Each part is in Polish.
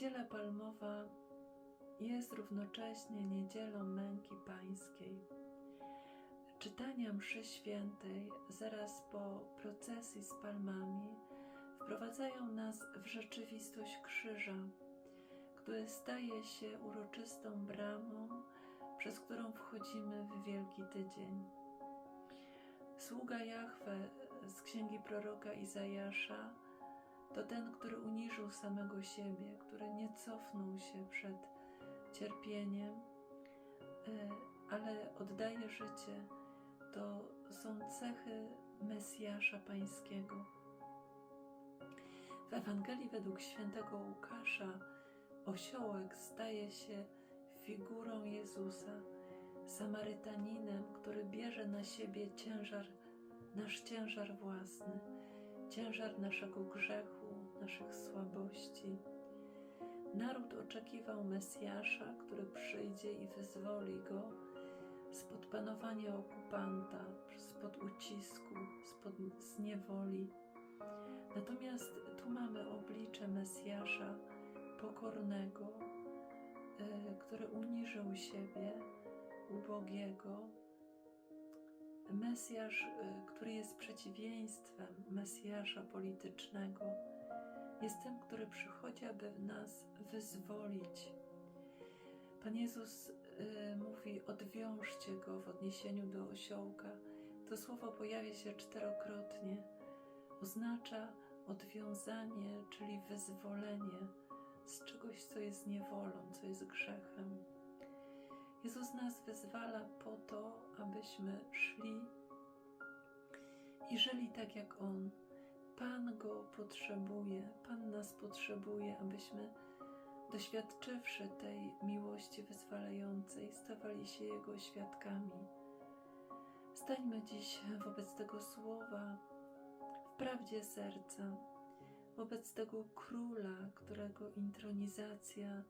Niedziela Palmowa jest równocześnie niedzielą męki pańskiej. Czytania mszy świętej zaraz po procesji z palmami wprowadzają nas w rzeczywistość krzyża, który staje się uroczystą bramą, przez którą wchodzimy w Wielki Tydzień. Sługa Jahwe z księgi proroka Izajasza to ten, który uniżył samego siebie, który nie cofnął się przed cierpieniem, e, ale oddaje życie. To są cechy Mesjasza Pańskiego. W Ewangelii według świętego Łukasza osiołek staje się figurą Jezusa, Samarytaninem, który bierze na siebie ciężar, nasz ciężar własny, ciężar naszego grzechu, naszych słabości. Naród oczekiwał Mesjasza, który przyjdzie i wyzwoli go spod panowania okupanta, spod ucisku, spod zniewoli. Natomiast tu mamy oblicze Mesjasza pokornego, y, który uniżył siebie, ubogiego. Mesjasz, y, który jest przeciwieństwem Mesjasza politycznego, jest tym, który przychodzi, aby nas wyzwolić. Pan Jezus y, mówi: Odwiążcie go w odniesieniu do osiołka. To słowo pojawia się czterokrotnie. Oznacza odwiązanie, czyli wyzwolenie z czegoś, co jest niewolą, co jest grzechem. Jezus nas wyzwala po to, abyśmy szli i żyli tak jak On. Pan go potrzebuje, Pan nas potrzebuje, abyśmy doświadczywszy tej miłości wyzwalającej, stawali się Jego świadkami. Stańmy dziś wobec tego słowa w prawdzie serca, wobec tego króla, którego intronizacja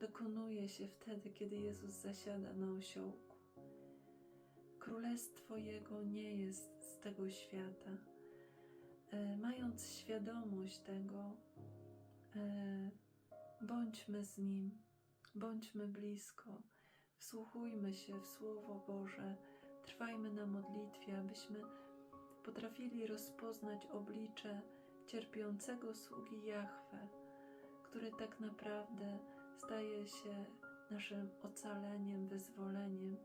dokonuje się wtedy, kiedy Jezus zasiada na osiołku. Królestwo Jego nie jest z tego świata. E, Mając świadomość tego, e, bądźmy z Nim, bądźmy blisko, wsłuchujmy się w Słowo Boże, trwajmy na modlitwie, abyśmy potrafili rozpoznać oblicze cierpiącego sługi Jahwe, który tak naprawdę staje się naszym ocaleniem, wyzwoleniem,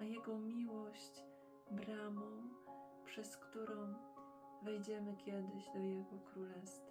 a Jego miłość bramą, przez którą wejdziemy kiedyś do Jego Królestwa.